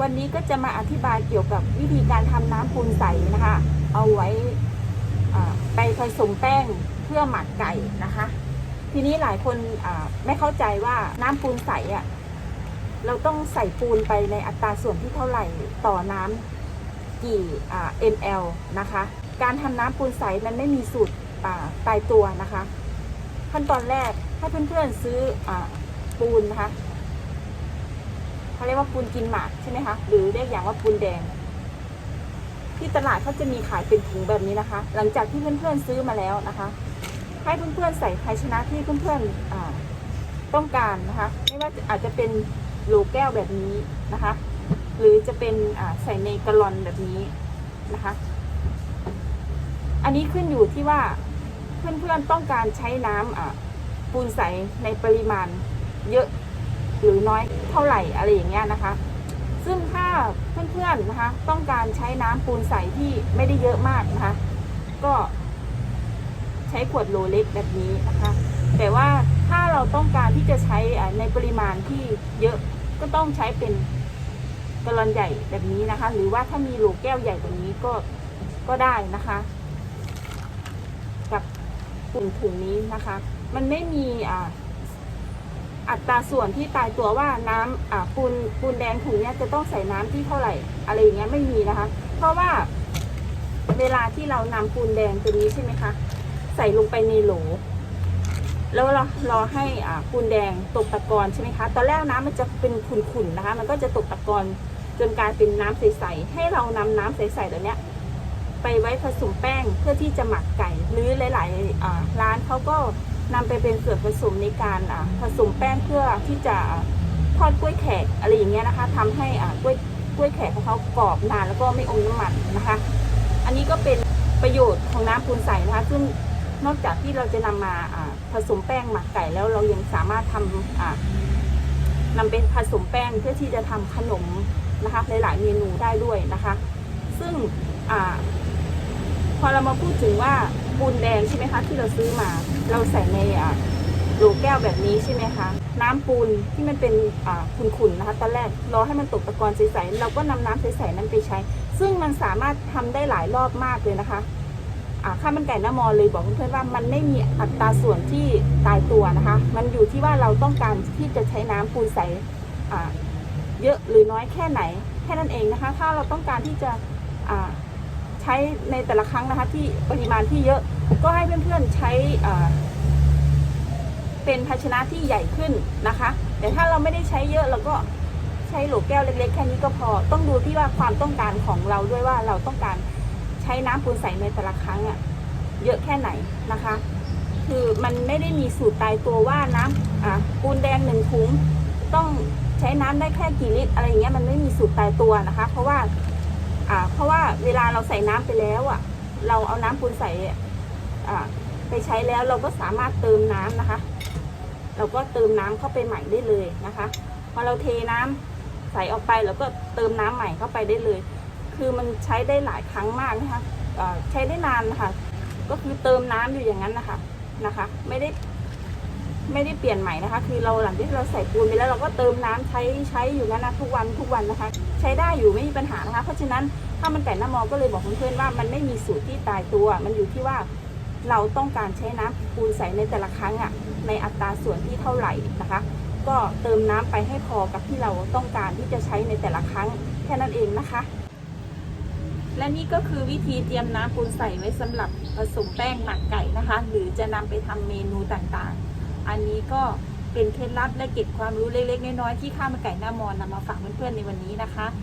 วันนี้ก็จะมาอธิบายเกี่ยวกับวิธีการทำน้ำปูนใสนะคะ เอาไว้ไปผสมแป้งเพื่อหมักไก่นะคะ ทีนี้หลายคนไม่เข้าใจว่าน้ำปูนใสอะเราต้องใส่ปูนไปในอัตราส่วนที่เท่าไหร่ต่อน้ำกี่อ่า ml นะคะ การทำน้ำปูนใสมันไม่มีสูตรตายตัวนะคะ ขั้นตอนแรกให้เพื่อนๆซื้ออปูนนะคะ เขาเรียกว่าปูนกินหมากใช่ไหมคะหรือเรียกอย่างว่าปูนแดง ที่ตลาดเขาจะมีขายเป็นถุงแบบนี้นะคะ หลังจากที่เพื่อนๆซื้อมาแล้วนะคะ ให้เพื่อนๆใส่ภาชนะที่เพื่อนๆต้องการนะคะ ไม่ว่าอาจจะเป็นโหลแก้วแบบนี้นะคะ หรือจะเป็นใส่ในกะลอนแบบนี้นะคะ อันนี้ขึ้นอยู่ที่ว่าเพื่อนๆต้องการใช้น้ำปูนใสในปริมาณเยอะ หรือน้อยเท่าไหร่อะไรอย่างเงี้ยนะคะ ซึ่งถ้าเพื่อนๆนะคะ ต้องการใช้น้ำปูนใสที่ไม่ได้เยอะมากนะคะ ก็ใช้ขวดโลเล็กแบบนี้นะคะ แต่ว่าถ้าเราต้องการที่จะใช้ในปริมาณที่เยอะก็ต้องใช้เป็นกะลอนใหญ่แบบนี้นะคะ หรือว่าถ้ามีโหลแก้วใหญ่กว่านี้ก็ก็ได้นะคะ กับปุ่นถุงนี้นะคะ มันไม่มีอ่า อัตราส่วนที่ตายตัวว่าน้ำอ่าปูนปูนแดงถุงเนี้ยจะต้องใส่น้ำที่เท่าไหร่อะไรอย่างเงี้ยไม่มีนะคะ เพราะว่าเวลาที่เรานำปูนแดงตัวนี้ใช่ไหมคะ ใส่ลงไปในโหล แล้วเรารอให้อ่าปูนแดงตกตะกอนใช่ไหมคะตอนแรกน้ำมันจะเป็นขุ่นๆนะคะ มันก็จะตกตะกอนจนกลายเป็นน้ำใสๆให้เรานำน้ำใสๆตัวเนี้ยไปไว้ผสมแป้งเพื่อที่จะหมักไก่ หรือหลายๆร้านเขาก็ นำไปเป็นส่วนผสมในการอ่าผสมแป้งเพื่อที่จะทอดกล้วยแขกอะไรอย่างเงี้ยนะคะทำให้อ่ากล้วยกล้วยแขกของเขากรอบนานแล้วก็ไม่อมน้ำมันนะคะ อันนี้ก็เป็นประโยชน์ของน้ำปูนใสนะคะซึ่งนอกจากที่เราจะนำมาอ่าผสมแป้งหมักไก่แล้วเรายังสามารถทำอ่านำเป็นผสมแป้งเพื่อที่จะทำขนมนะคะหลายๆเมนูได้ด้วยนะคะ ซึ่งอพอเรามาพูดถึงว่า ปูนแดงใช่ไหมคะ ที่เราซื้อมา เราใส่ในอ่าโหลแก้วแบบนี้ใช่ไหมคะ น้ำปูนที่มันเป็นอ่าขุ่นๆนะคะตอนแรกรอให้มันตกตะกอนใสๆเราก็นำน้ำใสๆนั้นไปใช้ ซึ่งมันสามารถทำได้หลายรอบมากเลยนะคะอ่าข้าวมันไก่หน้ามอเลยบอกเพื่อนๆว่ามันไม่มีอัตราส่วนที่ตายตัวนะคะ มันอยู่ที่ว่าเราต้องการที่จะใช้น้ำปูนใสอ่าเยอะหรือน้อยแค่ไหนแค่นั้นเองนะคะ ถ้าเราต้องการที่จะอ่า ใช้ในแต่ละครั้งนะคะที่ปริมาณที่เยอะก็ให้เพื่อนๆใช้เป็นภาชนะที่ใหญ่ขึ้นนะคะ แต่ถ้าเราไม่ได้ใช้เยอะเราก็ใช้โหลแก้วเล็กๆแค่นี้ก็พอ ต้องดูที่ว่าความต้องการของเราด้วยว่าเราต้องการใช้น้ำปูนใสในแต่ละครั้งอะเยอะแค่ไหนนะคะ คือมันไม่ได้มีสูตรตายตัวว่าน้ำปูนแดงหนึ่งถุงต้องใช้น้ำได้แค่กี่ลิตรอะไรอย่างเงี้ยมันไม่มีสูตรตายตัวนะคะ เพราะว่า อ่า เพราะว่าเวลาเราใส่น้ำไปแล้วอะ เราเอาน้ำปูนใส่อ่าไปใช้แล้วเราก็สามารถเติมน้ำนะคะ เราก็เติมน้ำเข้าไปใหม่ได้เลยนะคะ พอเราเทน้ำใส่ออกไปเราก็เติมน้ำใหม่เข้าไปได้เลย คือมันใช้ได้หลายครั้งมากนะคะใช้ได้นานนะคะก็คือเติมน้ำอยู่อย่างนั้นนะคะนะคะ ไม่ได้ ไม่ได้เปลี่ยนใหม่นะคะ คือเราหลังที่เราใส่ปูนไปแล้วเราก็เติมน้ำใช้ใช้อยู่นั้นนะทุกวันทุกวันนะคะ ใช้ได้อยู่ไม่มีปัญหานะคะ เพราะฉะนั้นถ้ามันไก่หน้ามอก็เลยบอกเพื่อนๆว่ามันไม่มีสูตรที่ตายตัว มันอยู่ที่ว่าเราต้องการใช้น้ำปูนใส่ในแต่ละครั้งอะ่ะในอัตราส่วนที่เท่าไหร่นะคะ ก็เติมน้ำไปให้พอกับที่เราต้องการที่จะใช้ในแต่ละครั้งแค่นั้นเองนะคะและนี่ก็คือวิธีเตรียมน้ำปูนใส่ไว้สำหรับผสมแป้งหมักไก่นะคะ หรือจะนำไปทำเมนูต่างๆ อันนี้ก็เป็นเคล็ดลับและเก็บความรู้เล็กๆน้อยๆที่ข้าวมันไก่หน้ามอนนำมาฝากเพื่อนๆในวันนี้นะคะ